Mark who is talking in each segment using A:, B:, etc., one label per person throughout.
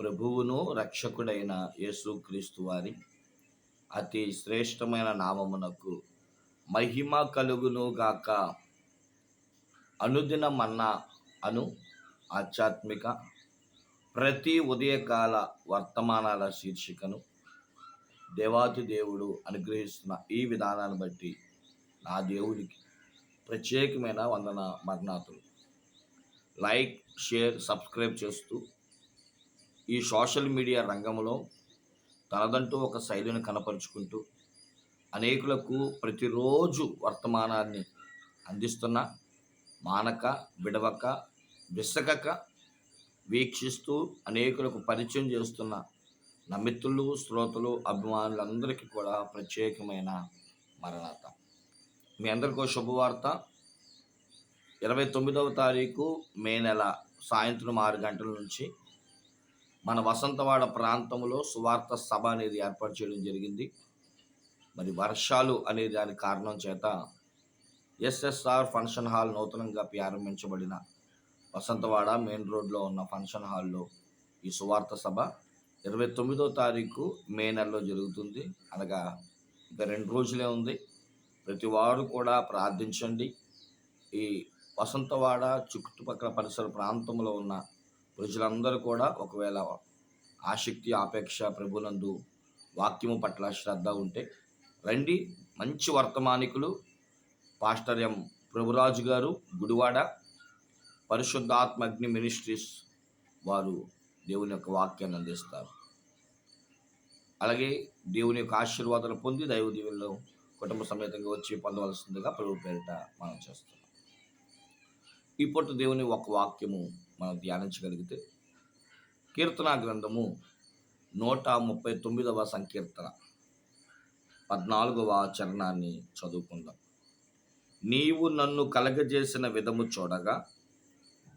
A: ప్రభువును రక్షకుడైన యేసుక్రీస్తు వారి అతి శ్రేష్టమైన నామమునకు మహిమ కలుగును గాక. అనుదిన మన్నా అను ఆధ్యాత్మిక ప్రతి ఉదయకాల వర్తమానాల శీర్షికను దేవాతి దేవుడు అనుగ్రహిస్తున్న ఈ విధానాన్ని బట్టి నా దేవుడికి ప్రత్యేకమైన వందన మరణాతులు. లైక్ షేర్ సబ్స్క్రైబ్ చేస్తూ ఈ సోషల్ మీడియా రంగంలో తనదంటూ ఒక శైలిని కనపరుచుకుంటూ అనేకులకు ప్రతిరోజు వర్తమానాన్ని అందిస్తున్న మానక విడవక విసగక వీక్షిస్తూ అనేకులకు పరిచయం చేస్తున్న నా మిత్రులు శ్రోతలు అభిమానులందరికీ కూడా ప్రత్యేకమైన మరణాత మీ అందరికీ శుభవార్త. ఇరవై తొమ్మిదవ తారీఖు మే నెల సాయంత్రం ఆరు గంటల నుంచి మన వసంతవాడ ప్రాంతంలో సువార్త సభ అనేది ఏర్పాటు చేయడం జరిగింది. మరి వర్షాలు అనే దాని కారణం చేత ఎస్ఎస్ఆర్ ఫంక్షన్ హాల్ నూతనంగా ప్రారంభించబడిన వసంతవాడ మెయిన్ రోడ్లో ఉన్న ఫంక్షన్ హాల్లో ఈ సువార్త సభ ఇరవై తొమ్మిదో తారీఖు మే నెలలో జరుగుతుంది. అనగా ఇంకా రెండు రోజులే ఉంది. ప్రతి వారు కూడా ప్రార్థించండి. ఈ వసంతవాడ చుట్టుపక్కల పరిసర ప్రాంతంలో ఉన్న ప్రజలందరూ కూడా ఒకవేళ ఆసక్తి ఆపేక్ష ప్రభునందు వాక్యము పట్ల శ్రద్ధ ఉంటే రండి. మంచి వర్తమానికులు పాస్టర్ ఎం ప్రభురాజు గారు గుడివాడ పరిశుద్ధాత్మ అగ్ని మినిస్ట్రీస్ వారు దేవుని యొక్క వాక్యాన్ని అందిస్తారు. అలాగే దేవుని యొక్క ఆశీర్వాదాలు పొంది దైవ దీవుల్లో కుటుంబ సమేతంగా వచ్చి పొందవలసిందిగా ప్రభు పేరిట మనం చేస్తున్నాం. ఈ పొట్టు దేవుని ఒక వాక్యము మనం ధ్యానించగలిగితే కీర్తన గ్రంథము నూట ముప్పై తొమ్మిదవ సంకీర్తన పద్నాలుగవ చరణాన్ని చదువుకుందాం. నీవు నన్ను కలగజేసిన విధము చూడగా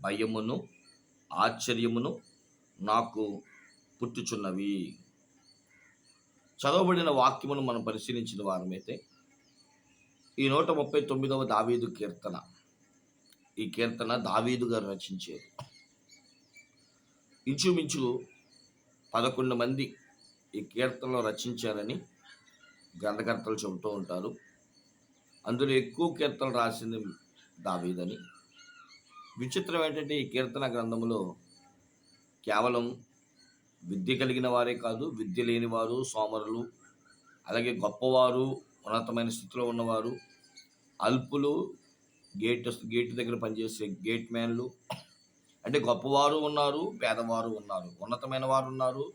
A: భయమును ఆశ్చర్యమును నాకు పుట్టుచున్నవి. చదవబడిన వాక్యమును మనం పరిశీలించిన వారమైతే ఈ నూట ముప్పై తొమ్మిదవ దావీదు కీర్తన ఈ కీర్తన దావీదు గారు రచించేది. ఇంచుమించు పదకొండు మంది ఈ కీర్తనలో రచించారని గ్రంథకర్తలు చెబుతూ ఉంటారు. అందులో ఎక్కువ కీర్తనలు రాసింది దావీదని. విచిత్రం ఏంటంటే ఈ కీర్తన గ్రంథంలో కేవలం విద్య కలిగిన వారే కాదు విద్య లేని వారు సోమరులు అలాగే గొప్పవారు ఉన్నతమైన స్థితిలో ఉన్నవారు అల్పులు గేట్ గేట్ దగ్గర పనిచేసే గేట్ మ్యాన్లు. అంటే గొప్పవారు ఉన్నారు పేదవారు ఉన్నారు ఉన్నతమైన వారు ఉన్నారు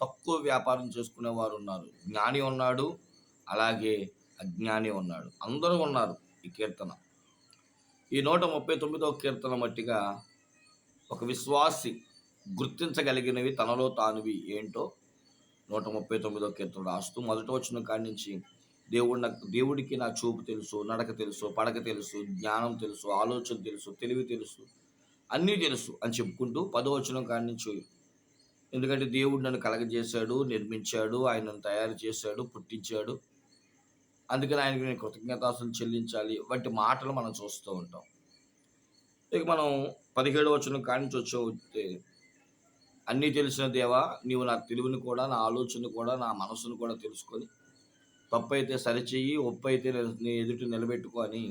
A: తక్కువ వ్యాపారం చేసుకునే వారు ఉన్నారు. జ్ఞాని ఉన్నాడు అలాగే అజ్ఞాని ఉన్నాడు. అందరూ ఉన్నారు ఈ కీర్తన. ఈ నూట ముప్పై తొమ్మిదవ కీర్తన మట్టిగా ఒక విశ్వాసి గుర్తించగలిగినవి తనలో తానువి ఏంటో నూట ముప్పై తొమ్మిదో కీర్తన రాస్తూ మొదట వచ్చిన కాడి నుంచి దేవుడు నాకు దేవుడికి నా చూపు తెలుసు నడక తెలుసు పడక తెలుసు జ్ఞానం తెలుసు ఆలోచన తెలుసు తెలివి తెలుసు అన్నీ తెలుసు అని చెప్పుకుంటూ పదో కాడి నుంచి ఎందుకంటే దేవుడు నన్ను కలగజేశాడు నిర్మించాడు ఆయనను తయారు చేశాడు పుట్టించాడు. అందుకని ఆయనకి నేను కృతజ్ఞతాసులు చెల్లించాలి. వంటి మాటలు మనం చూస్తూ ఉంటాం. ఇక మనం పదిహేడు వచ్చిన కాడి నుంచి వచ్చే. అన్నీ తెలిసిన దేవా నీవు నా తెలివిని కూడా నా ఆలోచన కూడా నా మనసును కూడా తెలుసుకొని తప్పు అయితే ఒప్పైతే ఒప్పు అయితే నీ ఎదుటి నిలబెట్టుకొని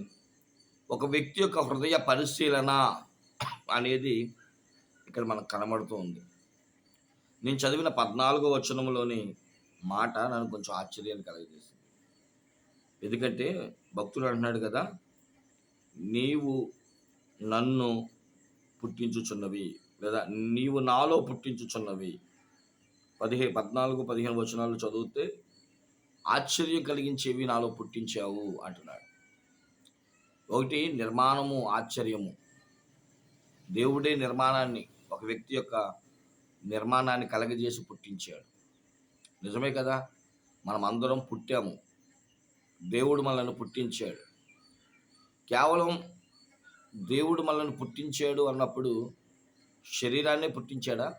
A: ఒక వ్యక్తి యొక్క హృదయ పరిశీలన అనేది ఇక్కడ మనకు కనబడుతూ ఉంది. నేను చదివిన పద్నాలుగో వచనంలోని మాట నన్ను కొంచెం ఆశ్చర్యాన్ని కలగజేసింది. ఎందుకంటే భక్తుడు అంటున్నాడు కదా నీవు నన్ను పుట్టించుచున్నవి లేదా నీవు నాలో పుట్టించుచున్నవి. పదిహే పద్నాలుగు పదిహేను వచనాలు చదివితే ఆశ్చర్యం కలిగించేవి నాలో పుట్టించావు అంటున్నాడు. ఒకటి నిర్మాణము ఆశ్చర్యము. దేవుడే నిర్మాణాన్ని ఒక వ్యక్తి యొక్క నిర్మాణాన్ని కలగజేసి పుట్టించాడు. నిజమే కదా? మనం అందరం పుట్టాము. దేవుడు మనల్ని పుట్టించాడు. కేవలం దేవుడు మనల్ని పుట్టించాడు అన్నప్పుడు శరీరాన్ని పుట్టించాడా?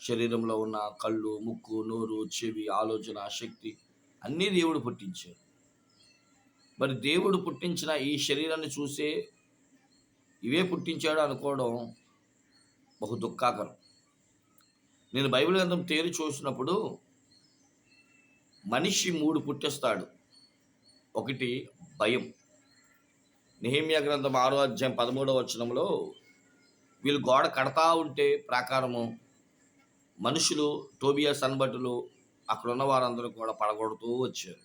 A: శరీరంలో ఉన్న కళ్ళు ముక్కు నోరు చెవి ఆలోచన శక్తి అన్నీ దేవుడు పుట్టించాడు. మరి దేవుడు పుట్టించిన ఈ శరీరాన్ని చూసే ఇవే పుట్టించాడు అనుకోవడం బహు దుఃఖాకరం. నేను బైబిల్ గ్రంథం తేరి చూసినప్పుడు మనిషి మూడు పుట్టిస్తాడు. ఒకటి భయం. నిహేమియా గ్రంథం ఆరో అధ్యాయం పదమూడవ వచనంలో వీళ్ళు గోడ కడతా ఉంటే ప్రాకారము మనుషులు టోబియా సన్బటులు అక్కడ ఉన్న వారందరూ కూడా పడగొడుతూ వచ్చారు.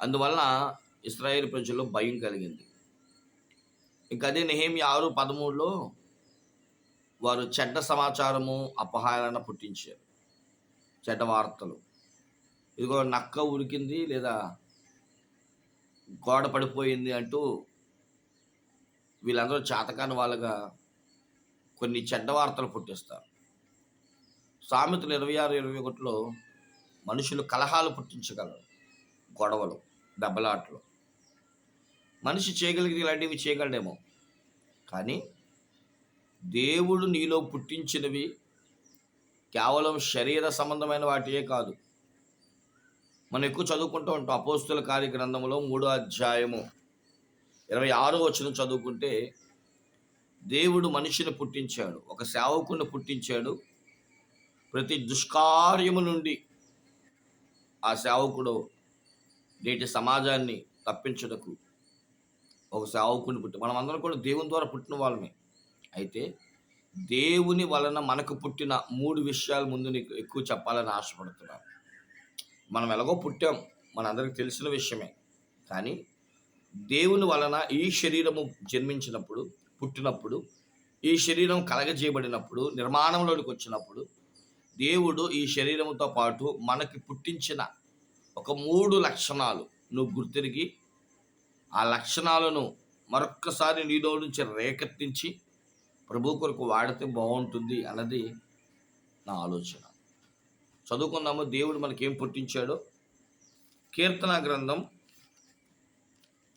A: అందువల్ల ఇస్రాయేల్ ప్రజల్లో భయం కలిగింది. ఇంకా అదే నెహేమి ఆరు పదమూడులో వారు చెడ్డ సమాచారము అపహారణ పుట్టించారు. చెడ్డ వార్తలు. ఇదిగో నక్క ఉరికింది లేదా గోడ పడిపోయింది అంటూ వీళ్ళందరూ చేతకాని వాళ్ళగా కొన్ని చెడ్డ వార్తలు పుట్టిస్తారు. సామెతలు ఇరవై ఆరు ఇరవై ఒకటిలో మనుషులు కలహాలు పుట్టించగలరు. గొడవలు దెబ్బలాటలు. మనిషి చేయగలిగిన ఇలాంటివి చేయగలడేమో. కానీ దేవుడు నీలో పుట్టించినవి కేవలం శరీర సంబంధమైన వాటియే కాదు. మనం ఎక్కువ చదువుకుంటూ ఉంటాం. అపోస్తుల కార్యగ్రంథంలో మూడో అధ్యాయము ఇరవై ఆరో వచ్చిన చదువుకుంటే దేవుడు మనిషిని పుట్టించాడు. ఒక సేవకుని పుట్టించాడు. ప్రతి దుష్కార్యము నుండి ఆ సేవకుడు నేటి సమాజాన్ని తప్పించుటకు ఒక సేవకుని పుట్టి మనం అందరం కూడా దేవుని ద్వారా పుట్టిన వాళ్ళమే. అయితే దేవుని వలన మనకు పుట్టిన మూడు విషయాలు ముందు నీకు ఎక్కువ చెప్పాలని ఆశపడుతున్నాను. మనం ఎలాగో పుట్టాం మనందరికి తెలిసిన విషయమే. కానీ దేవుని వలన ఈ శరీరము జన్మించినప్పుడు పుట్టినప్పుడు ఈ శరీరం కలగజేయబడినప్పుడు నిర్మాణంలోనికి వచ్చినప్పుడు దేవుడు ఈ శరీరంతో పాటు మనకి పుట్టించిన ఒక మూడు లక్షణాలు. నువ్వు గుర్తిరిగి ఆ లక్షణాలను మరొక్కసారి నీలో నుంచి రేకెత్తించి ప్రభు కొరకు వాడితే బాగుంటుంది అన్నది నా ఆలోచన. చదువుకుందాము దేవుడు మనకేం పుట్టించాడో? కీర్తన గ్రంథం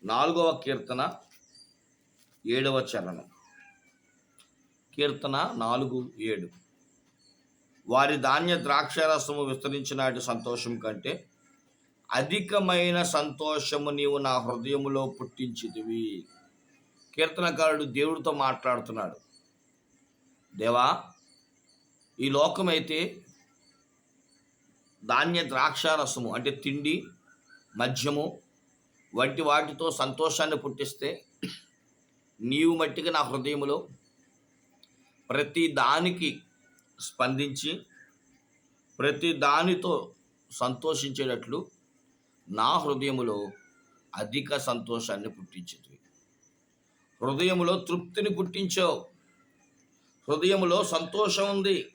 A: నాలుగవ కీర్తన ఏడవ చరణం. కీర్తన నాలుగు ఏడు. వారి ధాన్య ద్రాక్షారసము విస్తరించినటి సంతోషం కంటే అధికమైన సంతోషము నీవు నా హృదయములో పుట్టించితివి. కీర్తనకారుడు దేవుడితో మాట్లాడుతున్నాడు. దేవా ఈ లోకమైతే ధాన్య ద్రాక్షారసము అంటే తిండి మద్యము వంటి వాటితో సంతోషాన్ని పుట్టిస్తే నీవు మట్టికి నా హృదయములో ప్రతి దానికి స్పందించి ప్రతి దానితో సంతోషించేటట్లు నా హృదయములో అధిక సంతోషాన్ని పుట్టించింది. హృదయములో తృప్తిని పుట్టించావు. హృదయములో సంతోషం ఉంది.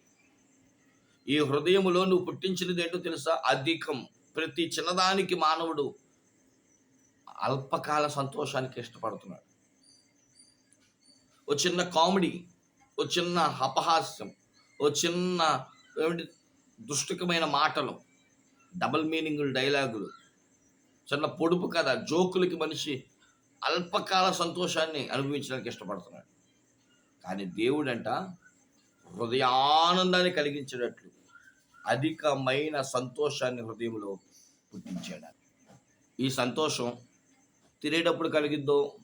A: ఈ హృదయములో నువ్వు పుట్టించినది ఏంటో తెలుసా? అధికం. ప్రతి చిన్నదానికి మానవుడు అల్పకాల సంతోషానికి ఇష్టపడుతున్నాడు. ఓ చిన్న కామెడీ ఓ చిన్న అపహాస్యం ఓ చిన్న ఏమిటి దుష్టకమైన మాటలు డబల్ మీనింగులు డైలాగులు. చిన్న పొడుపు కథ జోకులకి మనిషి అల్పకాల సంతోషాన్ని అనుభవించడానికి ఇష్టపడుతున్నాడు. కానీ దేవుడంట హృదయానందాన్ని కలిగించేటట్లు అధికమైన సంతోషాన్ని హృదయంలో పుట్టించాడు. ఈ సంతోషం తినేటప్పుడు కలిగిద్దో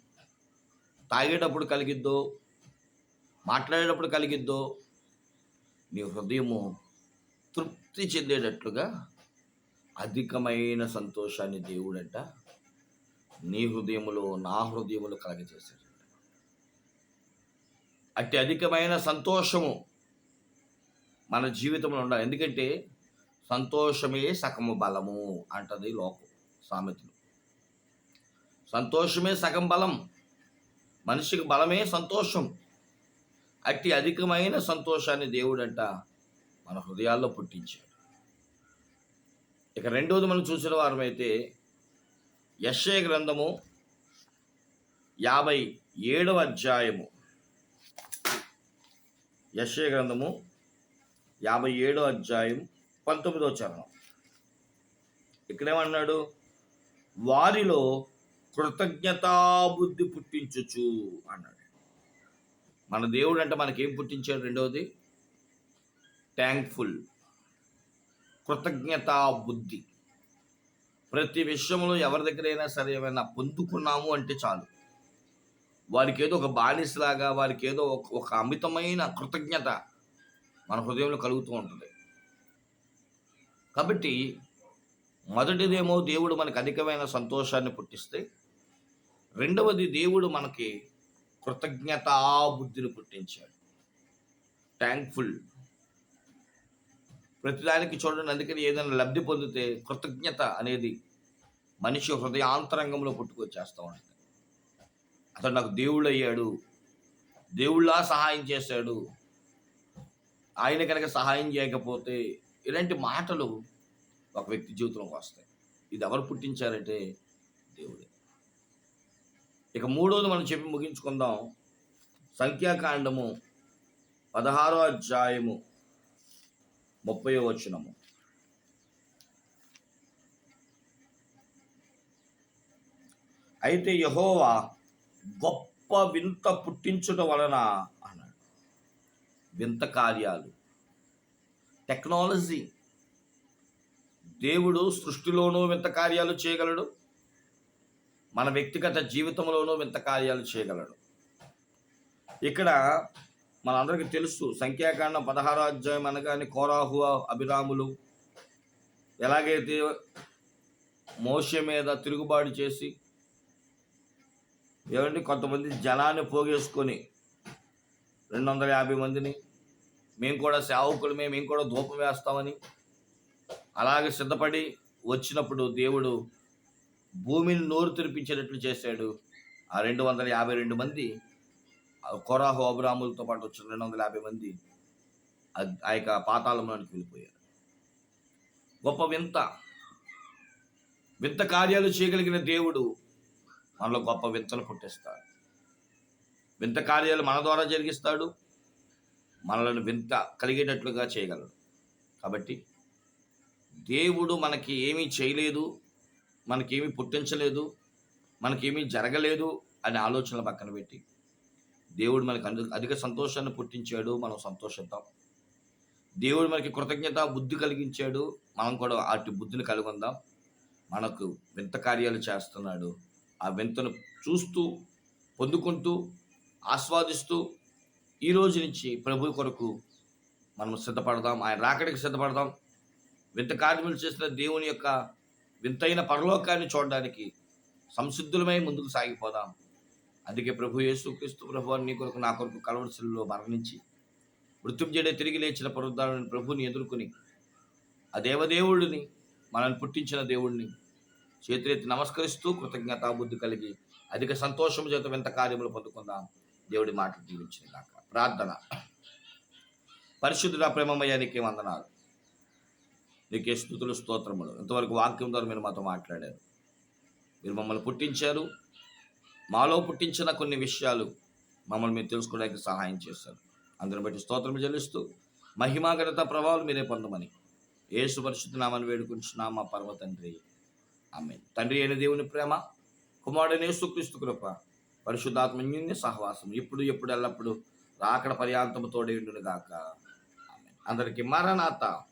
A: తాగేటప్పుడు కలిగిద్దో మాట్లాడేటప్పుడు కలిగిద్దో నీ హృదయము తృప్తి చెందేటట్లుగా అధికమైన సంతోషాన్ని దేవుడంట నీ హృదయములో నా హృదయములో కలగజేశాడు అట్టి అధికమైన సంతోషము మన జీవితంలో ఉండాలి. ఎందుకంటే సంతోషమే సగము బలము అంటది లోకం సామెతలు. సంతోషమే సగం బలం. మనిషికి బలమే సంతోషం. అట్టి అధికమైన సంతోషాన్ని దేవుడంట మన హృదయాల్లో పుట్టించాడు. ఇక రెండోది మనం చూసిన వారమైతే యశ్య గ్రంథము యాభై ఏడవ అధ్యాయము. యశ్య గ్రంథము యాభై ఏడో అధ్యాయం పంతొమ్మిదో చరణం. ఇక్కడేమన్నాడు? వారిలో కృతజ్ఞతాబుద్ధి పుట్టించుచు అన్నాడు. మన దేవుడు అంటే మనకేం పుట్టించాడు రెండవది? థ్యాంక్ఫుల్ కృతజ్ఞతా బుద్ధి. ప్రతి విషయంలో ఎవరి దగ్గరైనా సరే ఏమైనా పొందుకున్నాము అంటే చాలు. వారికి ఏదో ఒక బానిసలాగా వారికి ఏదో ఒక ఒక అమితమైన కృతజ్ఞత మన హృదయంలో కలుగుతూ ఉంటుంది. కాబట్టి మొదటిదేమో దేవుడు మనకు అధికమైన సంతోషాన్ని పుట్టిస్తే రెండవది దేవుడు మనకి కృతజ్ఞతా బుద్ధిని పుట్టించాడు. థ్యాంక్ఫుల్ ప్రతిదానికి చూడండి అందుకని ఏదైనా లబ్ధి పొందితే కృతజ్ఞత అనేది మనిషి హృదయాంతరంగంలో పుట్టుకొచ్చేస్తూ ఉంటుంది. అతడు నాకు దేవుడు అయ్యాడు దేవుళ్ళా సహాయం చేశాడు ఆయన కనుక సహాయం చేయకపోతే ఇలాంటి మాటలు ఒక వ్యక్తి జీవితంలోకి వస్తాయి. ఇది ఎవరు పుట్టించారంటే దేవుడే. ఇక మూడోది మనం చెప్పి ముగించుకుందాం. సంఖ్యాకాండము పదహారో అధ్యాయము ముప్పయో వచనము. అయితే యహోవా గొప్ప వింత పుట్టించుట వలన అన్నాడు. వింత కార్యాలు. టెక్నాలజీ. దేవుడు సృష్టిలోనూ వింత కార్యాలు చేయగలడు. మన వ్యక్తిగత జీవితంలోనూ వింత కార్యాలు చేయగలడు. ఇక్కడ మనందరికీ తెలుసు సంఖ్యాకాండం పదహారో అధ్యాయం అనగానే కోరాహు అభిరాములు ఎలాగైతే మోష మీద తిరుగుబాటు చేసి ఏమంటే కొంతమంది జనాన్ని పోగేసుకొని రెండు వందల యాభై మందిని మేము కూడా సేవకులమే మేము కూడా ధూపం వేస్తామని అలాగే సిద్ధపడి వచ్చినప్పుడు దేవుడు భూమిని నోరు తెరిపించేటట్లు చేశాడు. ఆ రెండు వందల యాభై రెండు మంది ఆ అబ్రాములతో పాటు వచ్చిన రెండు వందల యాభై మంది ఆ- ఆ యొక్క పాతాళంలోనికి వెళ్ళిపోయారు. గొప్ప వింత వింత కార్యాలు చేయగలిగిన దేవుడు మనలో గొప్ప వింతలు పుట్టిస్తాడు వింత కార్యాలు మన ద్వారా జరిగిస్తాడు మనలను వింత కలిగేటట్లుగా చేయగలడు. కాబట్టి దేవుడు మనకి ఏమీ చేయలేదు మనకేమీ పుట్టించలేదు మనకేమీ జరగలేదు అనే ఆలోచనలు పక్కన పెట్టి దేవుడు మనకు అందు- అధిక సంతోషాన్ని పుట్టించాడు మనం సంతోషిద్దాం. దేవుడు మనకి కృతజ్ఞత బుద్ధి కలిగించాడు మనం కూడా అటు బుద్ధిని కలుగొందాం మనకు వింత కార్యాలు చేస్తున్నాడు. ఆ వింతను చూస్తూ పొందుకుంటూ ఆస్వాదిస్తూ ఈ రోజు నుంచి ప్రభు కొరకు మనం సిద్ధపడదాం. ఆయన రాకడికి సిద్ధపడదాం. వింత కార్యములు చేసిన దేవుని యొక్క వింతైన పరలోకాన్ని చూడడానికి సంసిద్ధులమై ముందుకు సాగిపోదాం. అందుకే ప్రభు యేసుక్రీస్తు ప్రభు నీ కొరకు నా కొరకు కలవరిశిలో మరణించి మృత్యుంజడే తిరిగి లేచిన పునరుద్ధారణ ప్రభుని ఎదుర్కొని ఆ దేవదేవుడిని మనల్ని పుట్టించిన దేవుడిని చేతులెత్తి నమస్కరిస్తూ కృతజ్ఞతాబుద్ధి కలిగి అధిక సంతోషం చేత వింత కార్యములు పొందుకుందాం. దేవుడి మాటలు జీవించిన కాక ప్రార్థన పరిశుద్ధుల ప్రేమమయ్యానికి వందనాలు. నీకే స్థుతులు స్తోత్రములు. ఇంతవరకు వాక్యం ద్వారా మీరు మాతో మాట్లాడారు. మీరు మమ్మల్ని పుట్టించారు. మాలో పుట్టించిన కొన్ని విషయాలు మమ్మల్ని మీరు తెలుసుకోవడానికి సహాయం చేశారు. అందరి బట్టి స్తోత్రం చెల్లిస్తూ మహిమా ప్రభావాలు మీరే పొందమని ఏసు పరిశుద్ధ నామని వేడుకుంటున్నా మా పర్వ తండ్రి. ఆమె తండ్రి అయిన దేవుని ప్రేమ కుమారుడైన యేసుక్రీస్తు కృప పరిశుద్ధాత్మన్యుని సహవాసం ఇప్పుడు ఎప్పుడు ఎల్లప్పుడు రాకడ పర్యాంతము తోడేయుండును గాక అందరికీ మరణాత